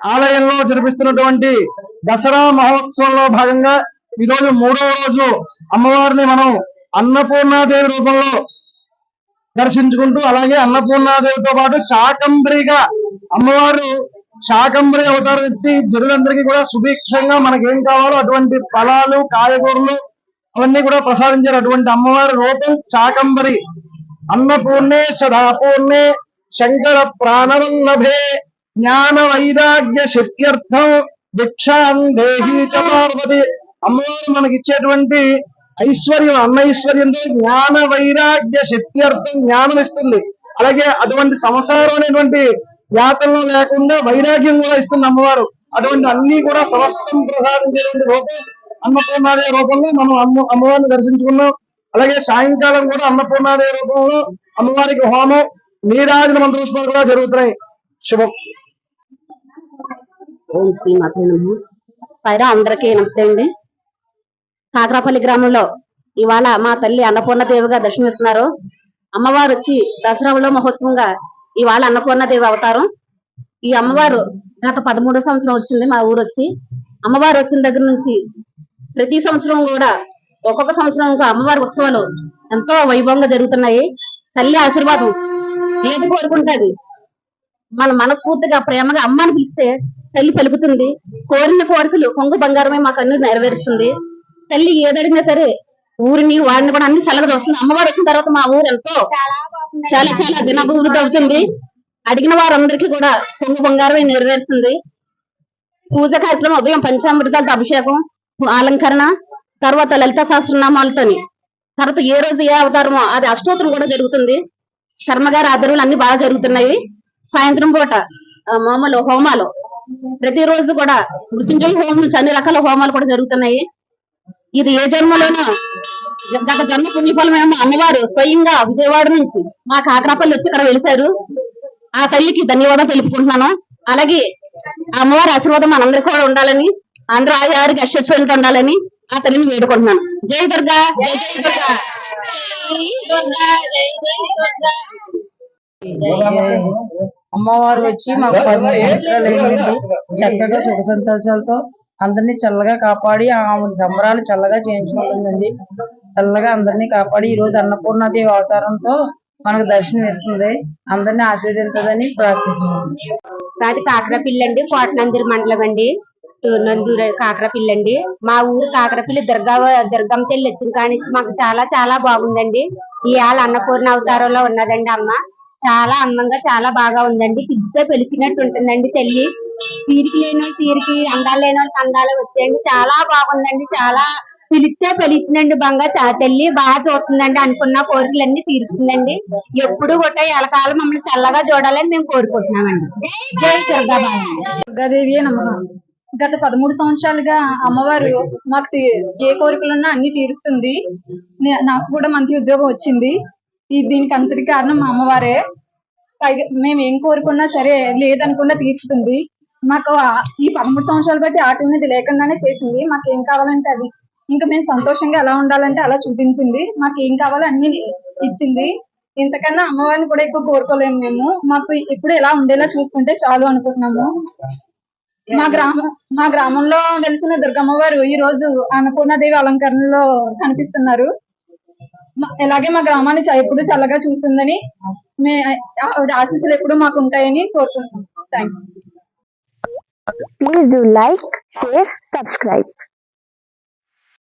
ఆలయంలో జరిపిస్తున్నటువంటి దసరా మహోత్సవంలో భాగంగా ఈ రోజు మూడవ రోజు అమ్మవారిని మనం అన్నపూర్ణాదేవి రూపంలో దర్శించుకుంటూ అలాగే అన్నపూర్ణాదేవితో పాటు శాకంబరిగా అమ్మవారు శాకంబరి అవతారం ఎత్తి జనులందరికీ కూడా సుభిక్షంగా మనకేం కావాలో అటువంటి ఫలాలు కాయగూరలు అవన్నీ కూడా ప్రసాదించారు. అటువంటి అమ్మవారి రూపం శాకంబరి అన్నపూర్ణే సదాపూర్ణే శంకర ప్రాణవల్లభే జ్ఞాన వైరాగ్య శక్త్యర్థం భిక్షాం దేహి చ పార్వతి. అమ్మవారు మనకిచ్చేటువంటి ఐశ్వర్యం అన్న ఐశ్వర్యంతో జ్ఞాన వైరాగ్య శక్త్యర్థం జ్ఞానం ఇస్తుంది అలాగే అటువంటి సంసారం అనేటువంటి యాతనలో లేకుండా వైరాగ్యం కూడా ఇస్తుంది అమ్మవారు. అటువంటి అన్ని కూడా సమస్తం ప్రసాదించేటువంటి రూపం అన్నపూర్ణాదేవి రూపంలో మనం అమ్మ అమ్మవారిని దర్శించుకున్నాం. అలాగే సాయంకాలం కూడా అన్నపూర్ణాదేవి రూపంలో అమ్మవారికి హోమం నీరాజన మంత్రోత్సవాలు కూడా జరుగుతున్నాయి. శుభం. ఓం శ్రీ పైరా అందరికీ నమస్తే అండి. కాకరాపల్లి గ్రామంలో ఇవాళ మా తల్లి అన్నపూర్ణదేవిగా దర్శనమిస్తున్నారు. అమ్మవారు వచ్చి దసరాలో మహోత్సవంగా ఇవాళ అన్నపూర్ణదేవి అవతారం. ఈ అమ్మవారు గత పదమూడో సంవత్సరం వచ్చింది మా ఊరు వచ్చి. అమ్మవారు వచ్చిన దగ్గర నుంచి ప్రతి సంవత్సరం కూడా ఒక్కొక్క సంవత్సరం అమ్మవారి ఉత్సవాలు ఎంతో వైభవంగా జరుగుతున్నాయి. తల్లి ఆశీర్వాదం ఏది కోరుకుంటుంది? మన మనస్ఫూర్తిగా ప్రేమగా అమ్మ అని పిలిస్తే తల్లి పలుకుతుంది. కోరిన కోరికలు కొంగు బంగారమే మాకు అన్ని నెరవేరుస్తుంది. తల్లి ఏదడిగినా సరే ఊరిని వాడిని కూడా అన్ని చల్లగా చూస్తుంది. అమ్మవారు వచ్చిన తర్వాత మా ఊరు ఎంతో చాలా చాలా దినభివృద్ధి అవుతుంది. అడిగిన వారందరికీ కూడా కొంగు బంగారమే నెరవేరుస్తుంది. పూజ కార్యక్రమం ఉదయం పంచామృతాలతో అభిషేకం అలంకరణ తర్వాత లలిత సహస్రనామాలతోని తర్వాత ఏ రోజు ఏ అవతారమో అది అష్టోత్తరం కూడా జరుగుతుంది. శర్మ గారి ఆధ్వర్యంలో అన్ని బాగా జరుగుతున్నాయి. సాయంత్రం పూట మామూలు హోమాలు. ప్రతిరోజు కూడా మృత్యుంజయ హోమం నుంచి అన్ని రకాల హోమాలు కూడా జరుగుతున్నాయి. ఇది ఏ జన్మలోనూ గత జన్మ పుణ్యఫలమేమో అమ్మవారు స్వయంగా విజయవాడ నుంచి మా కాకరాపల్లి వచ్చి ఇక్కడ వెలిశారు. ఆ తల్లికి ధన్యవాదాలు తెలుపుకుంటున్నాను. అలాగే ఆ అమ్మవారి ఆశీర్వాదం మనందరికీ కూడా ఉండాలని అందరూ ఆరికి అశ్వత్వంతో ఉండాలని తల్లిని వేడుకుంటున్నాను. జై దుర్గా జై అమ్మవారు వచ్చి మాకు పది సంవత్సరాలు అయిందండి. చక్కగా సుఖ సంతోషాలతో అందరినీ చల్లగా కాపాడి ఆమె సంబరాలు చల్లగా చేయించుకుంటుందండి చల్లగా అందరినీ కాపాడి ఈ రోజు అన్నపూర్ణాదేవి అవతారంతో మనకు దర్శనం ఇస్తుంది. అందరినీ ఆశీర్వదించదని ప్రార్థిస్తున్నాను కాది కాకరపిల్లి అండి కోటనందూరు మండలం అండి. నందూరు కాకరపిల్లి అండి మా ఊరు కాకరపిల్లి దుర్గా దుర్గమ్మ తెల్లి వచ్చిన కానిచ్చి మాకు చాలా చాలా బాగుందండి. ఇవాళ అన్నపూర్ణ అవతారంలో ఉన్నదండి అమ్మ. చాలా అందంగా చాలా బాగా ఉందండి. పెద్ద పెలికినట్టు ఉంటుందండి తల్లి. తీరికి లేని తీరికి అందాలు లేని వాళ్ళకి అందాలు వచ్చాయండి. చాలా బాగుందండి. చాలా పిలిస్తే పెరుగుతుందండి బంగా తల్లి. బాగా చూస్తుందండి అనుకున్న కోరికలన్నీ తీరుతుందండి. ఎప్పుడు కూడా ఎలకాలం మమ్మల్ని చల్లగా చూడాలని మేము కోరుకుంటున్నామండి. జై దుర్గాబాయి దుర్గాదేవి నమ్మకం గత పదమూడు సంవత్సరాలుగా అమ్మవారు మాకు ఏ కోరికలున్నా అన్ని తీరుస్తుంది. నాకు కూడా మంచి ఉద్యోగం వచ్చింది. ఈ దీనికి అంతటి కారణం మా అమ్మవారే. పైగా మేము ఏం కోరుకున్నా సరే లేదనుకున్నా తీర్చుతుంది. మాకు ఈ పదమూడు సంవత్సరాలు బట్టి ఆట అనేది లేకుండానే చేసింది. మాకు ఏం కావాలంటే అది. ఇంకా మేము సంతోషంగా ఎలా ఉండాలంటే అలా చూపించింది. మాకు ఏం కావాలో అన్ని ఇచ్చింది. ఇంతకన్నా అమ్మవారిని కూడా ఎక్కువ కోరుకోలేము మేము. మాకు ఇప్పుడు ఎలా ఉండేలా చూసుకుంటే చాలు అనుకుంటున్నాము. మా గ్రామం మా గ్రామంలో వెలిసిన దుర్గమ్మ వారు ఈ రోజు అన్నపూర్ణాదేవి అలంకరణలో కనిపిస్తున్నారు. ఇలాగే మా గ్రామాన్ని చ- ఎప్పుడు చల్లగా చూస్తుందని మే ఆవిడ ఆశీస్సులు ఎప్పుడు మాకు ఉంటాయని కోరుకుంటున్నాం. Thank you please do like share subscribe